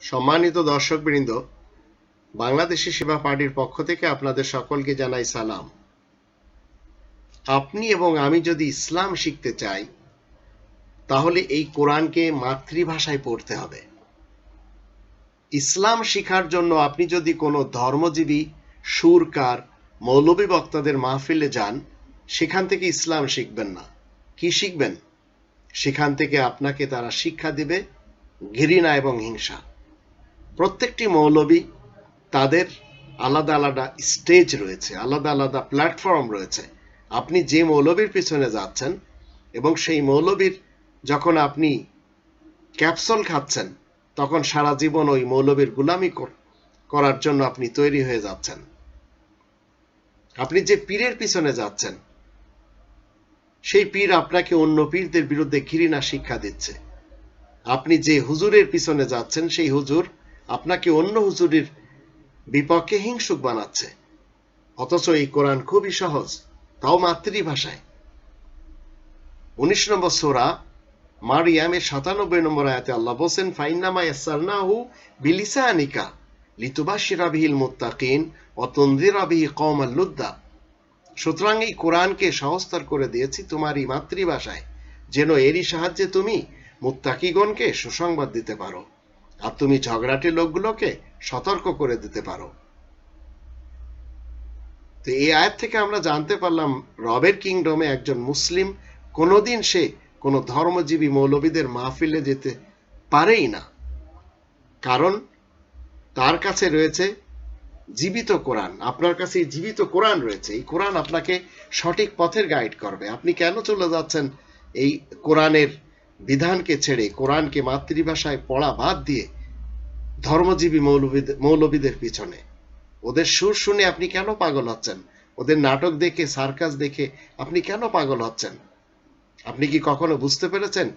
সম্মানিত দর্শকবৃন্দ, বাংলাদেশি সেবা পার্টির পক্ষ থেকে আপনাদের সকলকে জানাই সালাম। আপনি এবং আমি যদি ইসলাম শিখতে চাই, তাহলে এই কোরআনকে মাতৃভাষায় পড়তে হবে। ইসলাম শিখার জন্য আপনি যদি কোনো ধর্মজীবী, সুরকার, মৌলবী বক্তাদের মাহফিলে যান, সেখান থেকে ইসলাম শিখবেন না। কি শিখবেন? সেখান থেকে আপনাকে তারা শিক্ষা দিবে, ঘৃণা এবং হিংসা। প্রত্যেকটি মৌলবী তাদের আলাদা আলাদা স্টেজ রয়েছে, আলাদা আলাদা প্ল্যাটফর্ম রয়েছে। আপনি যে মৌলবীর পিছনে যাচ্ছেন এবং সেই মৌলবীর যখন আপনি ক্যাপসুল খাচ্ছেন, তখন সারা জীবন ওই মৌলবীর গুলামি করার জন্য আপনি তৈরি হয়ে যাচ্ছেন। আপনি যে পীরের পিছনে যাচ্ছেন, সেই পীর আপনাকে অন্য পীরদের বিরুদ্ধে ঘৃণা শিক্ষা দিচ্ছে। আপনি যে হুজুরের পিছনে যাচ্ছেন, সেই হুজুর আপনাকে অন্য হুজুরের বিপক্ষে হিংসুক বানাচ্ছে। অথচ এই কোরআন খুবই সহজ, তাও মাতৃভাষায়। উনিশ নম্বর সোরা মারিয়ামের সাতানব্বই নম্বর আয়াতে আল্লাহ বলছেন ফাইনামা ইয়াসারনাহু বিলিসানিকা লিতুবাশিরা বিহিল মুত্তাকিন ও তন্দিরা বিহি কওমাল লুদ্দা। সুতরাং এই কোরআনকে সহস্তর করে দিয়েছি তোমারই মাতৃভাষায়, যেন এরই সাহায্যে তুমি মুত্তাকিগণকে সুসংবাদ দিতে পারো। আর তুমি ঝগড়াটে লোকগুলোকে সতর্ক করে দিতে পারো। তো এই আয়াত থেকে আমরা জানতে পারলাম, রবের কিংডমে একজন মুসলিম কোনোদিন সে কোনো ধর্মজীবী মৌলবীদের মাহফিলে যেতে পারেই না। কারণ তার কাছে রয়েছে জীবিত কোরআন। আপনার কাছে জীবিত কোরআন রয়েছে। এই কোরআন আপনাকে সঠিক পথের গাইড করবে। আপনি কেন চলে যাচ্ছেন এই কোরআনের বিধানকে ছেড়ে কোরআনকে মাতৃভাষায় পড়া বাদ দিয়ে ধর্মজীবী মৌলবীদের মৌলবীদের পিছনে। ওদের সুর শুনে আপনি কেন পাগল হচ্ছেন? ওদের নাটক দেখে, সার্কাস দেখে আপনি কেন পাগল হচ্ছেন? আপনি কি কখনো বুঝতে পেরেছেন?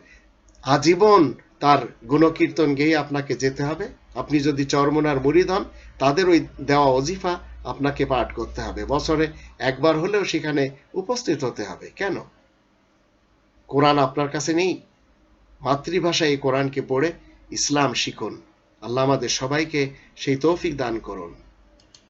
আজীবন তার গুণকীর্তন গেয়ে আপনাকে যেতে হবে। আপনি যদি চরমনার মুরিদ হন তাদের ওই দেওয়া অজিফা আপনাকে পাঠ করতে হবে। বছরে একবার হলেও সেখানে উপস্থিত হতে হবে। কেন? কোরআন আপনার কাছে নেই? মাতৃভাষায় এই কোরআনকে পড়ে ইসলাম শিখুন। আল্লাহ আমাদের সবাইকে সেই তৌফিক দান করুন।